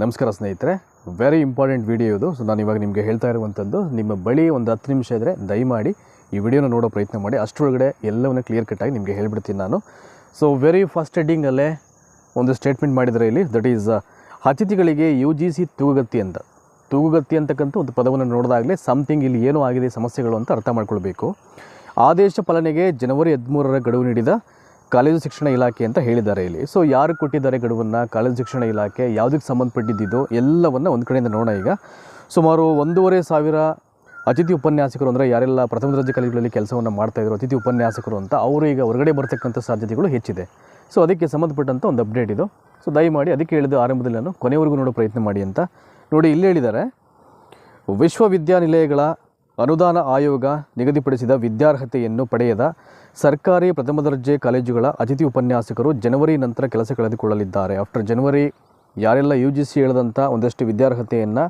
ನಮಸ್ಕಾರ ಸ್ನೇಹಿತರೆ. Very important video ಇದು. ಸೊ ನಾನು ಇವಾಗ ನಿಮಗೆ ಹೇಳ್ತಾ ಇರುವಂಥದ್ದು ನಿಮ್ಮ ಬಳಿ ಒಂದು ಹತ್ತು ನಿಮಿಷ ಇದ್ದರೆ ದಯಮಾಡಿ ಈ ವಿಡಿಯೋನ ನೋಡೋ ಪ್ರಯತ್ನ ಮಾಡಿ. ಅಷ್ಟರೊಳಗಡೆ ಎಲ್ಲವನ್ನ ಕ್ಲಿಯರ್ ಕಟ್ಟಾಗಿ ನಿಮಗೆ ಹೇಳ್ಬಿಡ್ತೀನಿ ನಾನು. ಸೊ ವೆರಿ ಫಸ್ಟ್ ಹೆಡ್ಡಿಂಗಲ್ಲೇ ಒಂದು ಸ್ಟೇಟ್ಮೆಂಟ್ ಮಾಡಿದರೆ ಇಲ್ಲಿ ದಟ್ ಈಸ್ ಅತಿಥಿಗಳಿಗೆ ಯು ಜಿ ಸಿ ತೂಗುಗತ್ತಿ ಅಂತ. ತೂಗುಗತ್ತಿ ಅಂತಕ್ಕಂಥ ಒಂದು ಪದವನ್ನು ನೋಡಿದಾಗಲೇ ಸಮಥಿಂಗ್ ಇಲ್ಲಿ ಏನೂ ಆಗಿದೆ, ಸಮಸ್ಯೆಗಳು ಅಂತ ಅರ್ಥ ಮಾಡ್ಕೊಳ್ಬೇಕು. ಆದೇಶ ಪಾಲನೆಗೆ ಜನವರಿ ಹದಿಮೂರರ ಗಡುವು ನೀಡಿದ ಕಾಲೇಜು ಶಿಕ್ಷಣ ಇಲಾಖೆ ಅಂತ ಹೇಳಿದ್ದಾರೆ ಇಲ್ಲಿ. ಸೊ ಯಾರು ಕೊಟ್ಟಿದ್ದಾರೆ ಗಡುವನ್ನು, ಕಾಲೇಜು ಶಿಕ್ಷಣ ಇಲಾಖೆ ಯಾವುದಕ್ಕೆ ಸಂಬಂಧಪಟ್ಟಿದ್ದು ಎಲ್ಲವನ್ನು ಒಂದು ಕಡೆಯಿಂದ ನೋಡೋಣ ಈಗ. ಸುಮಾರು ಒಂದೂವರೆ ಸಾವಿರ ಅತಿಥಿ ಉಪನ್ಯಾಸಕರು ಅಂದರೆ ಯಾರೆಲ್ಲ ಪ್ರಥಮ ದರ್ಜೆ ಕಾಲೇಜುಗಳಲ್ಲಿ ಕೆಲಸವನ್ನು ಮಾಡ್ತಾಯಿದ್ರು ಅತಿಥಿ ಉಪನ್ಯಾಸಕರು ಅಂತ ಅವರು ಈಗ ಹೊರಗಡೆ ಬರ್ತಕ್ಕಂಥ ಸಾಧ್ಯತೆಗಳು ಹೆಚ್ಚಿದೆ. ಸೊ ಅದಕ್ಕೆ ಸಂಬಂಧಪಟ್ಟಂಥ ಒಂದು ಅಪ್ಡೇಟ್ ಇದು. ಸೊ ದಯಮಾಡಿ ಅದಕ್ಕೆ ಹೇಳಿದ್ದು ಆರಂಭದಲ್ಲಿ ನಾನು ಕೊನೆವರೆಗೂ ನೋಡೋ ಪ್ರಯತ್ನ ಮಾಡಿ ಅಂತ. ನೋಡಿ, ಇಲ್ಲಿ ಹೇಳಿದ್ದಾರೆ, ವಿಶ್ವವಿದ್ಯಾನಿಲಯಗಳ ಅನುದಾನ ಆಯೋಗ ನಿಗದಿಪಡಿಸಿದ ವಿದ್ಯಾರ್ಹತೆಯನ್ನು ಪಡೆಯದ ಸರ್ಕಾರಿ ಪ್ರಥಮ ದರ್ಜೆ ಕಾಲೇಜುಗಳ ಅತಿಥಿ ಉಪನ್ಯಾಸಕರು ಜನವರಿ ನಂತರ ಕೆಲಸ ಕಳೆದುಕೊಳ್ಳಲಿದ್ದಾರೆ. ಆಫ್ಟರ್ ಜನವರಿ ಯಾರೆಲ್ಲ ಯು ಜಿ ಸಿ ಹೇಳಿದಂಥ ಒಂದಷ್ಟು ವಿದ್ಯಾರ್ಹತೆಯನ್ನು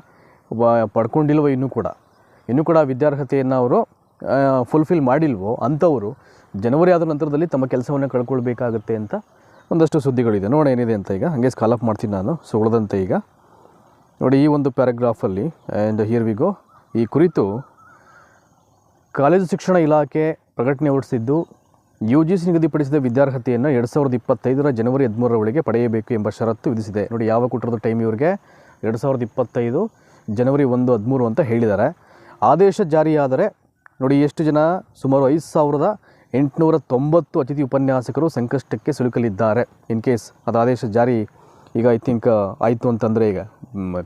ಪಡ್ಕೊಂಡಿಲ್ವೋ ಇನ್ನೂ ಕೂಡ. ಇನ್ನೂ ಕೂಡ ವಿದ್ಯಾರ್ಹತೆಯನ್ನು ಅವರು ಫುಲ್ಫಿಲ್ ಮಾಡಿಲ್ವೋ ಅಂಥವರು ಜನವರಿ ಆದ ನಂತರದಲ್ಲಿ ತಮ್ಮ ಕೆಲಸವನ್ನು ಕಳ್ಕೊಳ್ಬೇಕಾಗತ್ತೆ ಅಂತ ಒಂದಷ್ಟು ಸುದ್ದಿಗಳಿದೆ. ನೋಡೋಣ ಏನಿದೆ ಅಂತ ಈಗ. ಹಾಗೆ ಸ್ಕಾಲಪ್ ಮಾಡ್ತೀನಿ ನಾನು. ಸೊ ಈಗ. ನೋಡಿ ಈ ಒಂದು ಪ್ಯಾರಾಗ್ರಾಫಲ್ಲಿ ಆ್ಯಂಡ್ ಹಿಯರ್ ವಿ ಗೋ ಈ ಕುರಿತು ಕಾಲೇಜು ಶಿಕ್ಷಣ ಇಲಾಖೆ ಪ್ರಕಟಣೆ ಹೊರಡಿಸಿದ್ದು ಯು ಜಿ ಸಿ ನಿಗದಿಪಡಿಸಿದ ವಿದ್ಯಾರ್ಹತೆಯನ್ನು ಎರಡು ಸಾವಿರದ ಇಪ್ಪತ್ತೈದರ ಜನವರಿ ಹದಿಮೂರರೊಳಗೆ ಪಡೆಯಬೇಕು ಎಂಬ ಷರತ್ತು ವಿಧಿಸಿದೆ. ನೋಡಿ, ಯಾವ ಕೊಟ್ಟಿರೋದು ಟೈಮ್ ಇವರಿಗೆ? ಎರಡು ಸಾವಿರದ ಇಪ್ಪತ್ತೈದು ಜನವರಿ ಒಂದು ಹದಿಮೂರು ಅಂತ ಹೇಳಿದ್ದಾರೆ. ಆದೇಶ ಜಾರಿಯಾದರೆ, ನೋಡಿ, ಎಷ್ಟು ಜನ? ಸುಮಾರು ಐದು ಸಾವಿರದ ಎಂಟುನೂರ ತೊಂಬತ್ತು ಅತಿಥಿ ಉಪನ್ಯಾಸಕರು ಸಂಕಷ್ಟಕ್ಕೆ ಸಿಲುಕಲಿದ್ದಾರೆ. ಇನ್ ಕೇಸ್ ಅದು ಆದೇಶ ಜಾರಿ, ಈಗ ಐ ಥಿಂಕ್, ಆಯಿತು ಅಂತಂದರೆ ಈಗ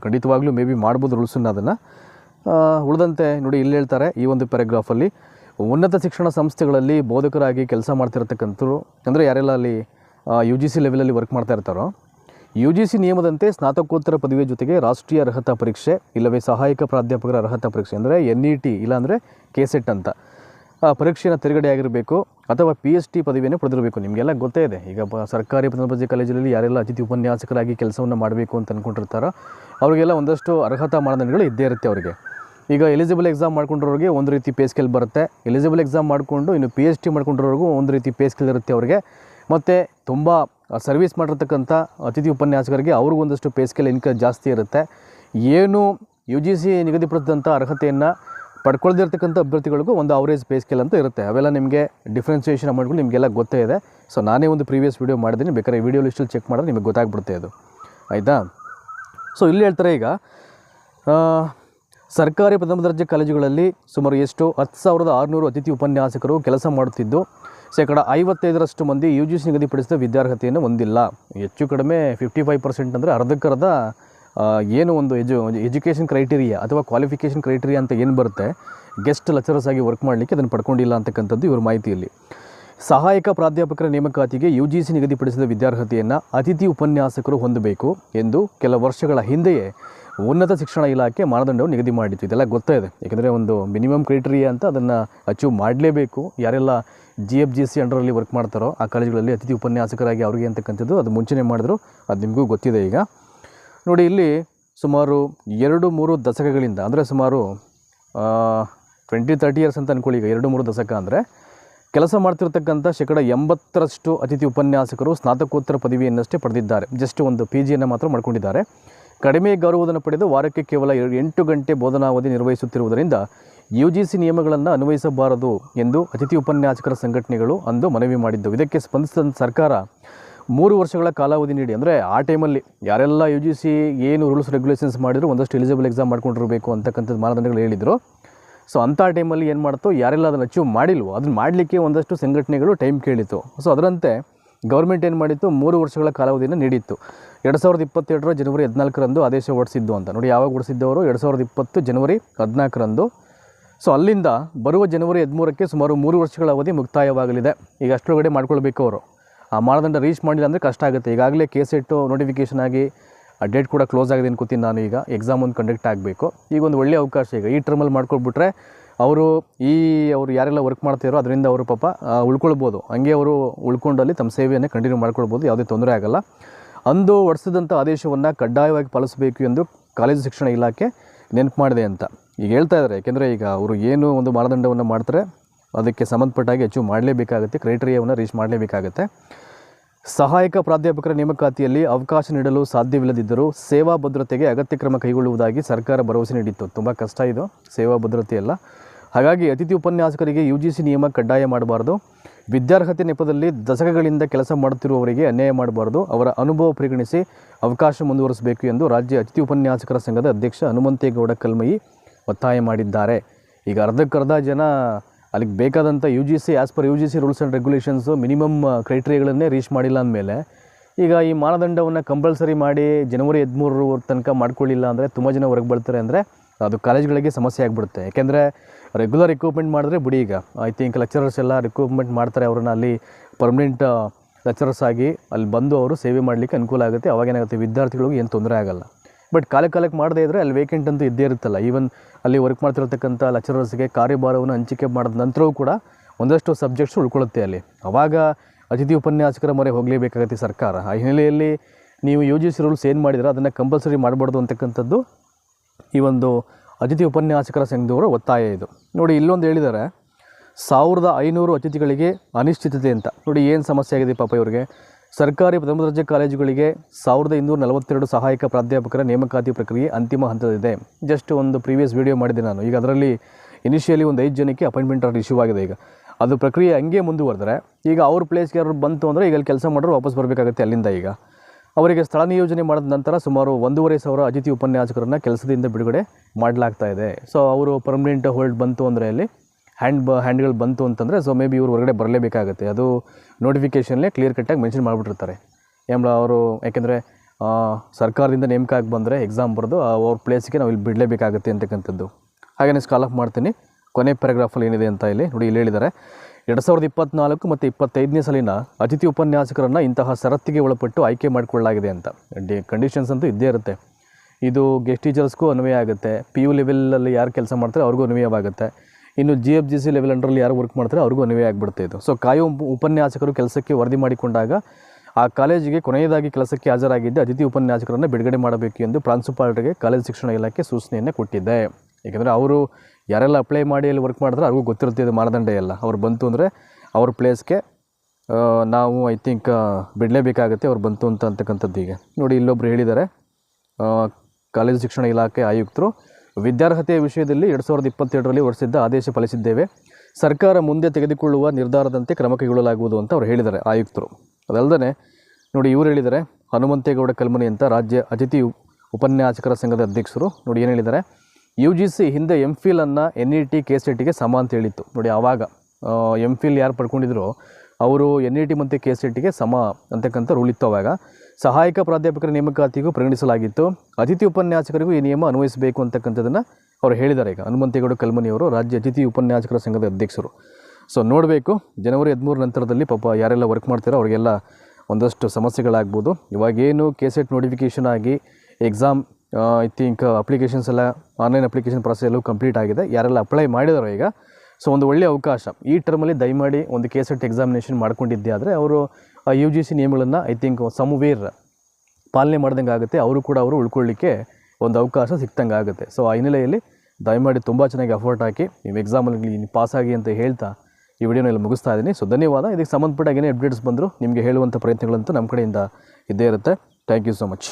ಖಂಡಿತವಾಗ್ಲೂ ಮೇ ಬಿ ಮಾಡ್ಬೋದು ರೂಲ್ಸನ್ನು ಅದನ್ನು. ಉಳಿದಂತೆ ನೋಡಿ ಇಲ್ಲಿ ಹೇಳ್ತಾರೆ ಈ ಒಂದು ಪ್ಯಾರಾಗ್ರಾಫಲ್ಲಿ ಉನ್ನತ ಶಿಕ್ಷಣ ಸಂಸ್ಥೆಗಳಲ್ಲಿ ಬೋಧಕರಾಗಿ ಕೆಲಸ ಮಾಡ್ತಿರತಕ್ಕಂಥರು ಅಂದರೆ ಯಾರೆಲ್ಲ ಅಲ್ಲಿ ಯು ಜಿ ಸಿ ಲೆವೆಲಲ್ಲಿ ವರ್ಕ್ ಮಾಡ್ತಾ ಇರ್ತಾರೋ ಯು ಜಿ ಸಿ ನಿಯಮದಂತೆ ಸ್ನಾತಕೋತ್ತರ ಪದವಿಯ ಜೊತೆಗೆ ರಾಷ್ಟ್ರೀಯ ಅರ್ಹತಾ ಪರೀಕ್ಷೆ, ಇಲ್ಲವೇ ಸಹಾಯಕ ಪ್ರಾಧ್ಯಾಪಕರ ಅರ್ಹತಾ ಪರೀಕ್ಷೆ, ಅಂದರೆ ಎನ್ ಇ ಟಿ ಇಲ್ಲಾಂದರೆ ಕೆ ಸೆಟ್ ಅಂತ. ಪರೀಕ್ಷೆಯನ್ನು ತಿರುಗಡೆ ಆಗಿರಬೇಕು ಅಥವಾ ಪಿ ಎಚ್ ಟಿ ಪದವಿಯನ್ನು ಪಡೆದಿರಬೇಕು. ನಿಮಗೆಲ್ಲ ಗೊತ್ತೇ ಇದೆ. ಈಗ ಸರ್ಕಾರಿ ಪದವಿ ಕಾಲೇಜಲ್ಲಿ ಯಾರೆಲ್ಲ ಅತಿಥಿ ಉಪನ್ಯಾಸಕರಾಗಿ ಕೆಲಸವನ್ನು ಮಾಡಬೇಕು ಅಂತ ಅಂದ್ಕೊಂಡಿರ್ತಾರೋ ಅವರಿಗೆಲ್ಲ ಒಂದಷ್ಟು ಅರ್ಹತಾ ಮಾನದಂಡಗಳು ಇದ್ದೇ ಇರುತ್ತೆ ಅವರಿಗೆ. ಈಗ ಎಲಿಜಿಬಲ್ ಎಕ್ಸಾಮ್ ಮಾಡ್ಕೊಂಡಿರೋರಿಗೆ ಒಂದು ರೀತಿ ಪೇ ಸ್ಕೇಲ್ ಬರುತ್ತೆ. ಎಲಿಜಿಬಲ್ ಎಕ್ಸಾಮ್ ಮಾಡಿಕೊಂಡು ಇನ್ನು ಪಿ ಎಚ್ ಡಿ ಮಾಡ್ಕೊಂಡಿರೋರಿಗೂ ಒಂದು ರೀತಿ ಪೇ ಸ್ಕೇಲ್ ಇರುತ್ತೆ ಅವರಿಗೆ. ಮತ್ತು ತುಂಬ ಸರ್ವಿಸ್ ಮಾಡಿರ್ತಕ್ಕಂಥ ಅತಿಥಿ ಉಪನ್ಯಾಸಕರಿಗೆ ಅವ್ರಿಗೊಂದಷ್ಟು ಪೇ ಸ್ಕೇಲ್ ಇನ್ಕ ಜಾಸ್ತಿ ಇರುತ್ತೆ. ಏನು ಯು ಜಿ ಸಿ ನಿಗದಿಪಡಿಸಿದಂಥ ಅರ್ಹತೆಯನ್ನು ಪಡ್ಕೊಳ್ದಿರ್ತಕ್ಕಂಥ ಅಭ್ಯರ್ಥಿಗಳಿಗೂ ಒಂದು ಅವರೇಜ್ ಪೇ ಸ್ಕೇಲ್ ಅಂತ ಇರುತ್ತೆ. ಅವೆಲ್ಲ ನಿಮಗೆ ಡಿಫ್ರೆನ್ಸಿಯೇಷನ್ ಅಮೌಂಟ್ಗಳು ನಿಮಗೆಲ್ಲ ಗೊತ್ತೇ ಇದೆ. ಸೊ ನಾನೇ ಒಂದು ಪ್ರೀವಿಯಸ್ ವೀಡಿಯೋ ಮಾಡಿದ್ದೀನಿ. ಬೇಕಾದ್ರೆ ವಿಡಿಯೋ ಲಿಸ್ಟಲ್ಲಿ ಚೆಕ್ ಮಾಡಿದ್ರೆ ನಿಮಗೆ ಗೊತ್ತಾಗ್ಬಿಡುತ್ತೆ ಅದು ಆಯಿತಾ? ಸೊ ಇಲ್ಲಿ ಹೇಳ್ತಾರೆ ಈಗ ಸರ್ಕಾರಿ ಪ್ರಥಮ ದರ್ಜೆ ಕಾಲೇಜುಗಳಲ್ಲಿ ಸುಮಾರು ಎಷ್ಟು ಹತ್ತು ಸಾವಿರದ ಆರುನೂರು ಅತಿಥಿ ಉಪನ್ಯಾಸಕರು ಕೆಲಸ ಮಾಡುತ್ತಿದ್ದು, ಶೇಕಡ ಐವತ್ತೈದರಷ್ಟು ಮಂದಿ ಯು ಜಿ ಸಿ ನಿಗದಿಪಡಿಸಿದ ವಿದ್ಯಾರ್ಹತೆಯನ್ನು ಹೊಂದಿಲ್ಲ. ಹೆಚ್ಚು ಕಡಿಮೆ ಫಿಫ್ಟಿ ಫೈವ್ ಪರ್ಸೆಂಟ್ ಅಂದರೆ ಅರ್ಧಕ್ಕರ್ಧ ಏನು ಒಂದು ಎಜು, ಎಜುಕೇಷನ್ ಕ್ರೈಟೀರಿಯಾ ಅಥವಾ ಕ್ವಾಲಿಫಿಕೇಷನ್ ಕ್ರೈಟೀರಿಯಾ ಅಂತ ಏನು ಬರುತ್ತೆ, ಗೆಸ್ಟ್ ಲೆಕ್ಚರರ್ಸ್ ಆಗಿ ವರ್ಕ್ ಮಾಡಲಿಕ್ಕೆ ಅದನ್ನು ಪಡ್ಕೊಂಡಿಲ್ಲ ಅಂತಕ್ಕಂಥದ್ದು ಇವರ ಮಾಹಿತಿಯಲ್ಲಿ. ಸಹಾಯಕ ಪ್ರಾಧ್ಯಾಪಕರ ನೇಮಕಾತಿಗೆ ಯು ಜಿ ಸಿ ನಿಗದಿಪಡಿಸಿದ ವಿದ್ಯಾರ್ಹತೆಯನ್ನು ಅತಿಥಿ ಉಪನ್ಯಾಸಕರು ಹೊಂದಬೇಕು ಎಂದು ಕೆಲ ವರ್ಷಗಳ ಹಿಂದೆಯೇ ಉನ್ನತ ಶಿಕ್ಷಣ ಇಲಾಖೆ ಮಾನದಂಡವನ್ನು ನಿಗದಿ ಮಾಡಿತ್ತು. ಇದೆಲ್ಲ ಗೊತ್ತೇ ಇದೆ. ಏಕೆಂದರೆ ಒಂದು ಮಿನಿಮಮ್ ಕ್ರೈಟೀರಿಯಾ ಅಂತ ಅದನ್ನು ಅಚೀವ್ ಮಾಡಲೇಬೇಕು. ಯಾರೆಲ್ಲ ಜಿ ಎಫ್ ಜಿ ಸಿ ಅಂಡರಲ್ಲಿ ವರ್ಕ್ ಮಾಡ್ತಾರೋ ಆ ಕಾಲೇಜುಗಳಲ್ಲಿ ಅತಿಥಿ ಉಪನ್ಯಾಸಕರಾಗಿ ಅವ್ರಿಗೆ ಅಂತಕ್ಕಂಥದ್ದು ಅದು ಮುಂಚೆನೇ ಮಾಡಿದ್ರು. ಅದು ನಿಮಗೂ ಗೊತ್ತಿದೆ ಈಗ. ನೋಡಿ, ಇಲ್ಲಿ ಸುಮಾರು ಎರಡು ಮೂರು ದಶಕಗಳಿಂದ, ಅಂದರೆ ಸುಮಾರು ಟ್ವೆಂಟಿ ತರ್ಟಿ ಇಯರ್ಸ್ ಅಂತ ಅಂದ್ಕೊಳ್ಳಿ ಈಗ, ಎರಡು ಮೂರು ದಶಕ ಅಂದರೆ, ಕೆಲಸ ಮಾಡ್ತಿರ್ತಕ್ಕಂಥ ಶೇಕಡ ಎಂಬತ್ತರಷ್ಟು ಅತಿಥಿ ಉಪನ್ಯಾಸಕರು ಸ್ನಾತಕೋತ್ತರ ಪದವಿಯನ್ನಷ್ಟೇ ಪಡೆದಿದ್ದಾರೆ. ಜಸ್ಟ್ ಒಂದು ಪಿ ಜಿಯನ್ನು ಮಾತ್ರ ಮಾಡ್ಕೊಂಡಿದ್ದಾರೆ. ಕಡಿಮೆ ಗೌರವವನ್ನು ಪಡೆದು ವಾರಕ್ಕೆ ಕೇವಲ ಎಂಟು ಗಂಟೆ ಬೋಧನಾವಧಿ ನಿರ್ವಹಿಸುತ್ತಿರುವುದರಿಂದ ಯು ಜಿ ಸಿ ನಿಯಮಗಳನ್ನು ಅನ್ವಯಿಸಬಾರದು ಎಂದು ಅತಿಥಿ ಉಪನ್ಯಾಸಕರ ಸಂಘಟನೆಗಳು ಅಂದು ಮನವಿ ಮಾಡಿದ್ದವು. ಇದಕ್ಕೆ ಸ್ಪಂದಿಸಿದ ಸರ್ಕಾರ ಮೂರು ವರ್ಷಗಳ ಕಾಲಾವಧಿ ನೀಡಿ. ಅಂದರೆ ಆ ಟೈಮಲ್ಲಿ ಯಾರೆಲ್ಲ ಯು ಜಿ ಸಿ ಏನು ರೂಲ್ಸ್ ರೆಗ್ಯುಲೇಷನ್ಸ್ ಮಾಡಿದ್ರು ಒಂದಷ್ಟು ಎಲಿಜಿಬಲ್ ಎಕ್ಸಾಮ್ ಮಾಡ್ಕೊಂಡಿರಬೇಕು ಅಂತಕ್ಕಂಥದ್ದು ಮಾನದಂಡಗಳು ಹೇಳಿದರು. ಸೊ ಅಂಥ ಟೈಮಲ್ಲಿ ಏನು ಮಾಡ್ತು? ಯಾರೆಲ್ಲ ಅದನ್ನು ಅಚೀವ್ ಮಾಡಿಲ್ವೋ, ಅದನ್ನು ಮಾಡಲಿಕ್ಕೆ ಒಂದಷ್ಟು ಸಂಘಟನೆಗಳು ಟೈಮ್ ಕೇಳಿತು ಸೊ ಅದರಂತೆ ಗೌರ್ಮೆಂಟ್ ಏನು ಮಾಡಿತ್ತು? ಮೂರು ವರ್ಷಗಳ ಕಾಲಾವಧಿಯನ್ನು ನೀಡಿತ್ತು. ಎರಡು ಸಾವಿರದ ಇಪ್ಪತ್ತೆರಡರ ಜನವರಿ ಹದಿನಾಲ್ಕರಂದು ಆದೇಶ ಹೊರಡಿಸಿದ್ದು ಅಂತ. ನೋಡಿ, ಯಾವಾಗ ಹೊಡಿಸಿದ್ದವರು ಎರಡು ಸಾವಿರದ ಇಪ್ಪತ್ತು ಜನವರಿ ಹದಿನಾಲ್ಕರಂದು. ಸೊ ಅಲ್ಲಿಂದ ಬರುವ ಜನವರಿ ಹದಿಮೂರಕ್ಕೆ ಸುಮಾರು ಮೂರು ವರ್ಷಗಳ ಅವಧಿ ಮುಕ್ತಾಯವಾಗಲಿದೆ. ಈಗ ಅಷ್ಟೊಳಗಡೆ ಮಾಡ್ಕೊಳ್ಬೇಕು ಅವರು. ಆ ಮಾನದಂಡ ರೀಚ್ ಮಾಡಿಲ್ಲ ಅಂದರೆ ಕಷ್ಟ ಆಗುತ್ತೆ. ಈಗಾಗಲೇ ಕೆ ಸೆಟ್ಟು ನೋಟಿಫಿಕೇಷನ್ ಆಗಿ ಆ ಡೇಟ್ ಕೂಡ ಕ್ಲೋಸ್ ಆಗಿದೆ ಅನ್ಕೋತೀನಿ ನಾನು ಈಗ. ಎಕ್ಸಾಮ್ ಒಂದು ಕಂಡಕ್ಟ್ ಆಗಬೇಕು. ಈಗ ಒಂದು ಒಳ್ಳೆಯ ಅವಕಾಶ ಈಗ. ಈ ಟರ್ಮಲ್ಲಿ ಮಾಡ್ಕೊಳ್ಬಿಟ್ರೆ ಅವರು ಈ ಅವರು ಯಾರೆಲ್ಲ ವರ್ಕ್ ಮಾಡ್ತಾಯಿರೋ ಅದರಿಂದ ಅವರು ಪಾಪ ಉಳ್ಕೊಳ್ಬೋದು. ಹಂಗೆ ಅವರು ಉಳ್ಕೊಂಡಲ್ಲಿ ತಮ್ಮ ಸೇವೆಯನ್ನು ಕಂಟಿನ್ಯೂ ಮಾಡ್ಕೊಳ್ಬೋದು, ಯಾವುದೇ ತೊಂದರೆ ಆಗಲ್ಲ. ಅಂದು ಹೊಡಿಸಿದಂಥ ಆದೇಶವನ್ನು ಕಡ್ಡಾಯವಾಗಿ ಪಾಲಿಸಬೇಕು ಎಂದು ಕಾಲೇಜು ಶಿಕ್ಷಣ ಇಲಾಖೆ ನೆನಪು ಮಾಡಿದೆ ಅಂತ. ಈಗ ಹೇಳ್ತಾ ಇದ್ದಾರೆ ಯಾಕೆಂದರೆ ಈಗ ಅವರು ಏನು ಒಂದು ಮಾನದಂಡವನ್ನು ಮಾಡ್ತಾರೆ, ಅದಕ್ಕೆ ಸಂಬಂಧಪಟ್ಟಾಗಿ ಹೆಚ್ಚು ಮಾಡಲೇಬೇಕಾಗುತ್ತೆ ಕ್ರೈಟೀರಿಯಾವನ್ನು ರೀಚ್ ಮಾಡಲೇಬೇಕಾಗುತ್ತೆ. ಸಹಾಯಕ ಪ್ರಾಧ್ಯಾಪಕರ ನೇಮಕಾತಿಯಲ್ಲಿ ಅವಕಾಶ ನೀಡಲು ಸಾಧ್ಯವಿಲ್ಲದಿದ್ದರೂ ಸೇವಾ ಭದ್ರತೆಗೆ ಅಗತ್ಯ ಕ್ರಮ ಕೈಗೊಳ್ಳುವುದಾಗಿ ಸರ್ಕಾರ ಭರವಸೆ ನೀಡಿತ್ತು. ತುಂಬ ಕಷ್ಟ ಇದು, ಸೇವಾ ಭದ್ರತೆ ಎಲ್ಲ ಹಾಗಾಗಿ ಅತಿಥಿ ಉಪನ್ಯಾಸಕರಿಗೆ ಯು ನಿಯಮ ಕಡ್ಡಾಯ ಮಾಡಬಾರ್ದು. ವಿದ್ಯಾರ್ಹತೆ ನೆಪದಲ್ಲಿ ದಶಕಗಳಿಂದ ಕೆಲಸ ಮಾಡುತ್ತಿರುವವರಿಗೆ ಅನ್ಯಾಯ ಮಾಡಬಾರ್ದು. ಅವರ ಅನುಭವ ಪರಿಗಣಿಸಿ ಅವಕಾಶ ಮುಂದುವರಿಸಬೇಕು ಎಂದು ರಾಜ್ಯ ಅತಿಥಿ ಉಪನ್ಯಾಸಕರ ಸಂಘದ ಅಧ್ಯಕ್ಷ ಹನುಮಂತೇಗೌಡ ಕಲ್ಮಯಿ ಒತ್ತಾಯ ಮಾಡಿದ್ದಾರೆ. ಈಗ ಅರ್ಧಕ್ಕರ್ಧ ಜನ ಅಲ್ಲಿಗೆ ಬೇಕಾದಂಥ U G C as per U G C rules and regulations minimum ಕ್ರೈಟೀರಿಯಾಗಳನ್ನೇ reach ಮಾಡಿಲ್ಲ ಅಂದಮೇಲೆ ಈಗ ಈ ಮಾನದಂಡವನ್ನು ಕಂಪಲ್ಸರಿ ಮಾಡಿ ಜನವರಿ ಹದಿಮೂರರ ತನಕ ಮಾಡ್ಕೊಳ್ಳಿಲ್ಲ ಅಂದರೆ ತುಂಬ ಜನ ಹೊರಗೆ ಬರ್ತಾರೆ ಅಂದರೆ ಅದು ಕಾಲೇಜ್ಗಳಿಗೆ ಸಮಸ್ಯೆ ಆಗಿಬಿಡುತ್ತೆ. ಯಾಕೆಂದರೆ ರೆಗ್ಯುಲರ್ ರಿಕ್ರೂಟ್ಮೆಂಟ್ ಮಾಡಿದ್ರೆ ಬಿಡಿ ಈಗ. ಐ ಥಿಂಕ್ ಲೆಕ್ಚರರ್ಸ್ ಎಲ್ಲ ರಿಕ್ರೂಟ್ಮೆಂಟ್ ಮಾಡ್ತಾರೆ ಅವ್ರನ್ನ ಅಲ್ಲಿ ಪರ್ಮನೆಂಟ್ ಲೆಕ್ಚರರ್ಸ್ ಆಗಿ ಅಲ್ಲಿ ಬಂದು ಅವರು ಸೇವೆ ಮಾಡಲಿಕ್ಕೆ ಅನುಕೂಲ ಆಗುತ್ತೆ. ಅವಾಗೇನಾಗುತ್ತೆ ವಿದ್ಯಾರ್ಥಿಗಳಿಗೆ ಏನು ತೊಂದರೆ ಆಗಲ್ಲ. ಬಟ್ ಕಾಲ ಕಾಲಕ್ಕೆ ಮಾಡದೇ ಇದ್ದರೆ ಅಲ್ಲಿ ವೇಕೆಂಟ್ ಅಂತೂ ಇದ್ದೇ ಇರುತ್ತಲ್ಲ. ಈವನ್ ಅಲ್ಲಿ ವರ್ಕ್ ಮಾಡ್ತಿರತಕ್ಕಂಥ ಲೆಕ್ಚರರ್ಸ್ಗೆ ಕಾರ್ಯಭಾರವನ್ನು ಹಂಚಿಕೆ ಮಾಡಿದ ನಂತರವೂ ಕೂಡ ಒಂದಷ್ಟು ಸಬ್ಜೆಕ್ಟ್ಸ್ ಉಳ್ಕೊಳ್ಳುತ್ತೆ ಅಲ್ಲಿ. ಅವಾಗ ಅತಿಥಿ ಉಪನ್ಯಾಸಕರ ಮೊರೆ ಹೋಗಲೇಬೇಕಾಗುತ್ತೆ ಸರ್ಕಾರ. ಆ ಹಿನ್ನೆಲೆಯಲ್ಲಿ ನೀವು ಯು ಜಿ ಸಿ ರೂಲ್ಸ್ ಏನು ಮಾಡಿದ್ರೆ ಅದನ್ನು ಕಂಪಲ್ಸರಿ ಮಾಡಬಾರ್ದು ಅಂತಕ್ಕಂಥದ್ದು ಈ ಒಂದು ಅತಿಥಿ ಉಪನ್ಯಾಸಕರ ಸಂಘದವರ ಒತ್ತಾಯ ಇದು. ನೋಡಿ, ಇಲ್ಲೊಂದು ಹೇಳಿದ್ದಾರೆ, ಸಾವಿರದ ಐನೂರು ಅತಿಥಿಗಳಿಗೆ ಅನಿಶ್ಚಿತತೆ ಅಂತ. ನೋಡಿ, ಏನು ಸಮಸ್ಯೆ ಆಗಿದೆ ಪಾಪ ಇವರಿಗೆ. ಸರ್ಕಾರಿ ಪ್ರಥಮ ದರ್ಜೆ ಕಾಲೇಜುಗಳಿಗೆ ಸಾವಿರದ ಇನ್ನೂರ ನಲವತ್ತೆರಡು ಸಹಾಯಕ ಪ್ರಾಧ್ಯಾಪಕರ ನೇಮಕಾತಿ ಪ್ರಕ್ರಿಯೆ ಅಂತಿಮ ಹಂತದಲ್ಲಿದೆ. ಜಸ್ಟ್ ಒಂದು ಪ್ರೀವಿಯಸ್ ವಿಡಿಯೋ ಮಾಡಿದ್ದೆ ನಾನು. ಈಗ ಅದರಲ್ಲಿ ಇನಿಷಿಯಲಿ ಒಂದು ಐದು ಜನಕ್ಕೆ ಅಪಾಯಿಂಟ್ಮೆಂಟ್ ಆರ್ಡರ್ ಇಶ್ಯೂ ಆಗಿದೆ ಈಗ. ಅದು ಪ್ರಕ್ರಿಯೆ ಹಂಗೆ ಮುಂದುವರೆದ್ರೆ, ಈಗ ಅವ್ರ ಪ್ಲೇಸ್ಗೆ ಯಾರು ಬಂತು ಅಂದರೆ ಈಗ ಅಲ್ಲಿ ಕೆಲಸ ಮಾಡೋರು ವಾಪಸ್ ಬರಬೇಕಾಗುತ್ತೆ ಅಲ್ಲಿಂದ ಈಗ. ಅವರಿಗೆ ಸ್ಥಳ ನಿಯೋಜನೆ ಮಾಡಿದ ನಂತರ ಸುಮಾರು ಒಂದೂವರೆ ಸಾವಿರ ಅತಿಥಿ ಉಪನ್ಯಾಸಕರನ್ನು ಕೆಲಸದಿಂದ ಬಿಡುಗಡೆ ಮಾಡಲಾಗ್ತಾ ಇದೆ. ಸೊ ಅವರು ಪರ್ಮನೆಂಟ್ ಹೋಲ್ಡ್ ಬಂತು ಅಂದರೆ ಅಲ್ಲಿ ಹ್ಯಾಂಡ್ ಬ ಹ್ಯಾಂಡ್ಗಳು ಬಂತು ಅಂತಂದರೆ ಸೊ ಮೇ ಬಿ ಇವ್ರು ಹೊರಗಡೆ ಬರಲೇಬೇಕಾಗುತ್ತೆ. ಅದು ನೋಟಿಫಿಕೇಷನ್ಲೇ ಕ್ಲಿಯರ್ ಕಟ್ಟಾಗಿ ಮೆನ್ಷನ್ ಮಾಡಿಬಿಟ್ಟಿರ್ತಾರೆ. ಏಮ್ಲ, ಅವರು ಯಾಕೆಂದರೆ ಸರ್ಕಾರದಿಂದ ನೇಮಕ ಆಗಿ ಬಂದರೆ ಎಕ್ಸಾಮ್ ಬರೆದು ಅವ್ರ ಪ್ಲೇಸ್ಗೆ ನಾವು ಇಲ್ಲಿ ಬಿಡಲೇಬೇಕಾಗುತ್ತೆ ಅಂತಕ್ಕಂಥದ್ದು. ಹಾಗೆಯೇ ಸ್ಕಾಲಪ್ ಮಾಡ್ತೀನಿ. ಕೊನೆ ಪ್ಯಾರಾಗ್ರಾಫಲ್ಲಿ ಏನಿದೆ ಅಂತ ಇಲ್ಲಿ ನೋಡಿ, ಇಲ್ಲಿ ಹೇಳಿದ್ದಾರೆ. ಎರಡು ಸಾವಿರದ ಇಪ್ಪತ್ನಾಲ್ಕು ಮತ್ತು ಇಪ್ಪತ್ತೈದನೇ ಸಲಿನ ಅತಿಥಿ ಉಪನ್ಯಾಸಕರನ್ನು ಇಂತಹ ಸರತ್ತಿಗೆ ಒಳಪಟ್ಟು ಆಯ್ಕೆ ಮಾಡಿಕೊಳ್ಳಲಾಗಿದೆ ಅಂತ. ಡಿ ಕಂಡೀಷನ್ಸ್ ಅಂತೂ ಇದ್ದೇ ಇರುತ್ತೆ. ಇದು ಗೆಸ್ಟ್ ಟೀಚರ್ಸ್ಗೂ ಅನ್ವಯ ಆಗುತ್ತೆ. ಪಿ ಯು ಲೆವೆಲಲ್ಲಿ ಯಾರು ಕೆಲಸ ಮಾಡ್ತಾರೆ ಅವ್ರಿಗೂ ಅನ್ವಯವಾಗುತ್ತೆ. ಇನ್ನು G F G C level ಅಂಡರಲ್ಲಿ ಯಾರು ವರ್ಕ್ ಮಾಡ್ತಾರೆ ಅವ್ರಿಗೂ ಅನ್ವಯ ಆಗಿಬಿಡುತ್ತೆ ಇದು. ಸೊ ಕಾಯೋ ಉಪ- ಉಪನ್ಯಾಸಕರು ಕೆಲಸಕ್ಕೆ ವರದಿ ಮಾಡಿಕೊಂಡಾಗ ಆ ಕಾಲೇಜಿಗೆ ಕೊನೆಯದಾಗಿ ಕೆಲಸಕ್ಕೆ ಹಾಜರಾಗಿದ್ದ ಅತಿಥಿ ಉಪನ್ಯಾಸಕರನ್ನು ಬಿಡುಗಡೆ ಮಾಡಬೇಕು ಎಂದು ಪ್ರಾಂಶುಪಾಲರಿಗೆ ಕಾಲೇಜು ಶಿಕ್ಷಣ ಇಲಾಖೆ ಸೂಚನೆಯನ್ನು ಕೊಟ್ಟಿದೆ. ಏಕೆಂದರೆ ಅವರು ಯಾರೆಲ್ಲ ಅಪ್ಲೈ ಮಾಡಿ ಅಲ್ಲಿ ವರ್ಕ್ ಮಾಡಿದ್ರೆ ಅವ್ರಿಗೂ ಗೊತ್ತಿರುತ್ತೆ ಮಾನದಂಡ ಎಲ್ಲ ಅವ್ರು ಬಂತು ಅಂದರೆ ಅವ್ರ ಪ್ಲೇಸ್ಗೆ ನಾವು ಐ ಥಿಂಕ್ ಬಿಡಲೇಬೇಕಾಗುತ್ತೆ ಅವ್ರು ಬಂತು ಅಂತ ಅಂತಕ್ಕಂಥದ್ದು ಈಗ. ನೋಡಿ ಇಲ್ಲೊಬ್ರು ಹೇಳಿದ್ದಾರೆ ಕಾಲೇಜು ಶಿಕ್ಷಣ ಇಲಾಖೆ ಆಯುಕ್ತರು, ವಿದ್ಯಾರ್ಹತೆಯ ವಿಷಯದಲ್ಲಿ ಎರಡು ಸಾವಿರದ ಇಪ್ಪತ್ತೆರಡರಲ್ಲಿ ಹೊರಡಿಸಿದ್ದ ಆದೇಶ ಪಾಲಿಸಿದ್ದೇವೆ. ಸರ್ಕಾರ ಮುಂದೆ ತೆಗೆದುಕೊಳ್ಳುವ ನಿರ್ಧಾರದಂತೆ ಕ್ರಮ ಕೈಗೊಳ್ಳಲಾಗುವುದು ಅಂತ ಅವ್ರು ಹೇಳಿದ್ದಾರೆ ಆಯುಕ್ತರು. ಅದಲ್ಲದೆ ನೋಡಿ ಇವರು ಹೇಳಿದ್ದಾರೆ, ಹನುಮಂತೇಗೌಡ ಕಲ್ಮನಿ ಅಂತ ರಾಜ್ಯ ಅತಿಥಿ ಉಪನ್ಯಾಸಕರ ಸಂಘದ ಅಧ್ಯಕ್ಷರು, ನೋಡಿ ಏನು ಹೇಳಿದ್ದಾರೆ ಯು ಜಿ ಸಿ ಹಿಂದೆ M ಫಿಲನ್ನು N E T K C ಟಿಗೆ ಸಮ ಅಂತ ಹೇಳಿತ್ತು. ನೋಡಿ, ಆವಾಗ ಎಂ ಫಿಲ್ ಯಾರು ಪಡ್ಕೊಂಡಿದ್ರು, ಅವರು ಎನ್ ಇ ಟಿ ಮತ್ತು ಕೆ ಸಿ ಟಿಗೆ ಸಮ ಅಂತಕ್ಕಂಥ ರೂಲ್ ಇತ್ತು ಆವಾಗ. ಸಹಾಯಕ ಪ್ರಾಧ್ಯಾಪಕರ ನೇಮಕಾತಿಗೂ ಪರಿಗಣಿಸಲಾಗಿತ್ತು. ಅತಿಥಿ ಉಪನ್ಯಾಸಕರಿಗೂ ಈ ನಿಯಮ ಅನ್ವಯಿಸಬೇಕು ಅಂತಕ್ಕಂಥದ್ದನ್ನು ಅವರು ಹೇಳಿದ್ದಾರೆ ಈಗ. ಹನುಮಂತೇಗೌಡ ಕಲ್ಮನಿಯವರು ರಾಜ್ಯ ಅತಿಥಿ ಉಪನ್ಯಾಸಕರ ಸಂಘದ ಅಧ್ಯಕ್ಷರು. ಸೊ ನೋಡಬೇಕು, ಜನವರಿ ಹದಿಮೂರು ನಂತರದಲ್ಲಿ ಪಾಪ ಯಾರೆಲ್ಲ ವರ್ಕ್ ಮಾಡ್ತಾರೋ ಅವರಿಗೆಲ್ಲ ಒಂದಷ್ಟು ಸಮಸ್ಯೆಗಳಾಗ್ಬೋದು. ಇವಾಗೇನು ಕೆ ಸೆಟ್ ನೋಟಿಫಿಕೇಷನ್ ಆಗಿ ಎಕ್ಸಾಮ್ ಐ ಥಿಂಕ್ ಅಪ್ಲಿಕೇಶನ್ಸ್ ಎಲ್ಲ ಆನ್ಲೈನ್ ಅಪ್ಲಿಕೇಶನ್ ಪ್ರಾಸೆಸ್ ಎಲ್ಲವೂ ಕಂಪ್ಲೀಟ್ ಆಗಿದೆ. ಯಾರೆಲ್ಲ ಅಪ್ಲೈ ಮಾಡಿದಾರೋ ಈಗ ಸೊ ಒಂದು ಒಳ್ಳೆಯ ಅವಕಾಶ. ಈ ಟರ್ಮಲ್ಲಿ ದಯಮಾಡಿ ಒಂದು ಕೆ ಸೆಟ್ ಎಕ್ಸಾಮಿನೇಷನ್ ಮಾಡ್ಕೊಂಡಿದ್ದೆ ಆದರೆ ಅವರು ಯು ಜಿ ಸಿ ನಿಯಮಗಳನ್ನು ಐ ಥಿಂಕ್ ಸಮವೇರ್ ಪಾಲನೆ ಮಾಡ್ದಂಗೆ ಆಗುತ್ತೆ. ಅವರು ಕೂಡ ಅವರು ಉಳ್ಕೊಳ್ಳಿಕ್ಕೆ ಒಂದು ಅವಕಾಶ ಸಿಕ್ತಂಗೆ ಆಗುತ್ತೆ. ಸೊ ಆ ಹಿನ್ನೆಲೆಯಲ್ಲಿ ದಯಮಾಡಿ ತುಂಬ ಚೆನ್ನಾಗಿ ಎಫರ್ಟ್ ಹಾಕಿ ನೀವು ಎಕ್ಸಾಮಲ್ಲಿ ಪಾಸ್ ಆಗಿ ಅಂತ ಹೇಳ್ತಾ ಈ ವಿಡಿಯೋನಲ್ಲಿ ಮುಗಿಸ್ತಾ ಇದ್ದೀನಿ. ಸೊ ಧನ್ಯವಾದ. ಇದಕ್ಕೆ ಸಂಬಂಧಪಟ್ಟ ಏನೇ ಅಪ್ಡೇಟ್ಸ್ ಬಂದರೂ, ನಿಮಗೆ ಹೇಳುವಂಥ ಪ್ರಯತ್ನಗಳಂತೂ ನಮ್ಮ ಕಡೆಯಿಂದ ಇದ್ದೇ ಇರುತ್ತೆ. Thank you so much